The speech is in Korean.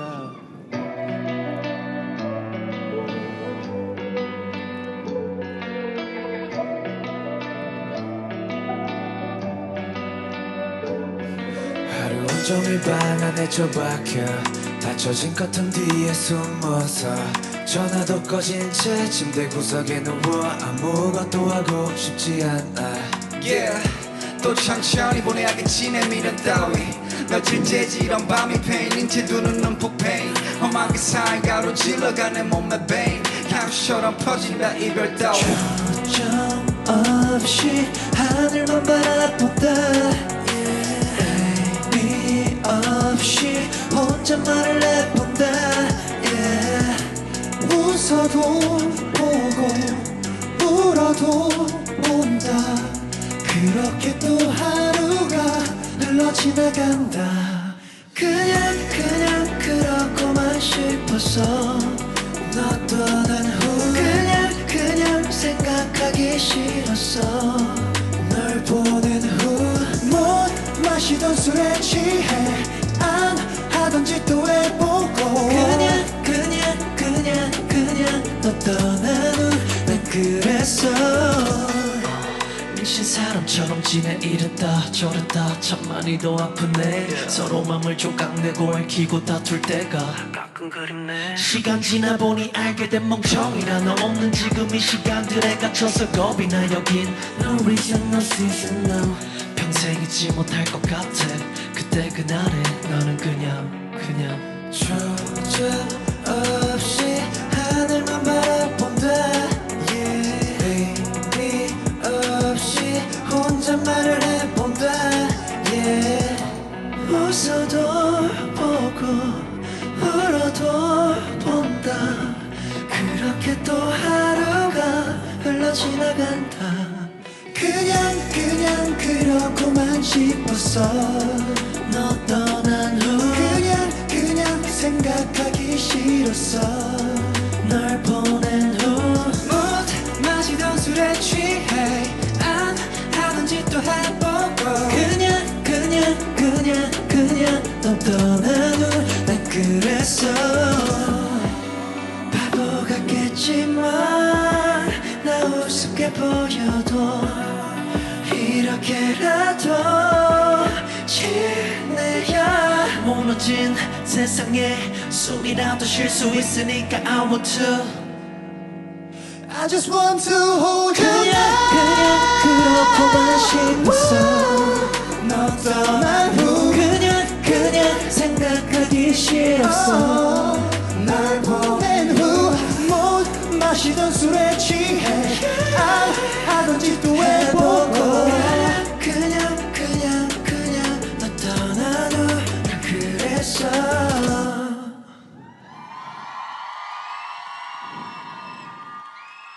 걸까? 하루 온종일 방 안에 처박혀 닫혀진 커튼 뒤에 숨어서 전화도 꺼진 채 침대 구석에 누워 아무것도 하고 싶지 않아. Yeah. 또 천천히 보내야겠지 내 미련 따위 며칠 재지런 밤이 페인 인체 두 눈은 폭페인. 험한 그 사이 가로질러가 내 몸에 베인 향수처럼 퍼진다 이별 따위. 초점 없이 하늘만 바라본다. 의미 없이 혼잣말을 해본다. Yeah. 웃어도 보고 울어도 본다. 그렇게 또 하루가 흘러 지나간다. 그냥 그냥 그렇고만 싶었어 너 떠난 후. 그냥 그냥 생각하기 싫었어 널 보낸 후. 못 마시던 술에 취해 안 하던 짓도 해보고. 그냥 그냥 그냥 그냥 너 떠난 후. 난 그랬어 미친 사람처럼 지내 이랬다 저랬다 참 많이도 아프네 서로 맘을 조각내고 얽히고 다툴 때가 그립네. 시간 지나 보니 알게 된 멍청이라 너 없는 지금 이 시간들에 갇혀서 겁이 나. 여긴 No reason no season no. 평생 잊지 못할 것 같아. 그때 그날에 너는 그냥 웃어도 보고 울어도 본다. 그렇게 또 하루가 흘러 지나간다. 그냥 그냥 그렇고만 싶었어. 너 떠난 후 그냥 그냥 생각하기 싫었어. 널 보낸 후 못 마시던 술에 취해 그랬어 바보 같겠지만 나 우습게 보여도 이렇게라도 지내야 무너진 세상에 숨이라도 쉴 수 있으니까 I want to. I just want to hold you 그냥 그냥 그렇고만 싶었어 후회보고 그냥 그냥 그냥 너 떠나도 그랬어.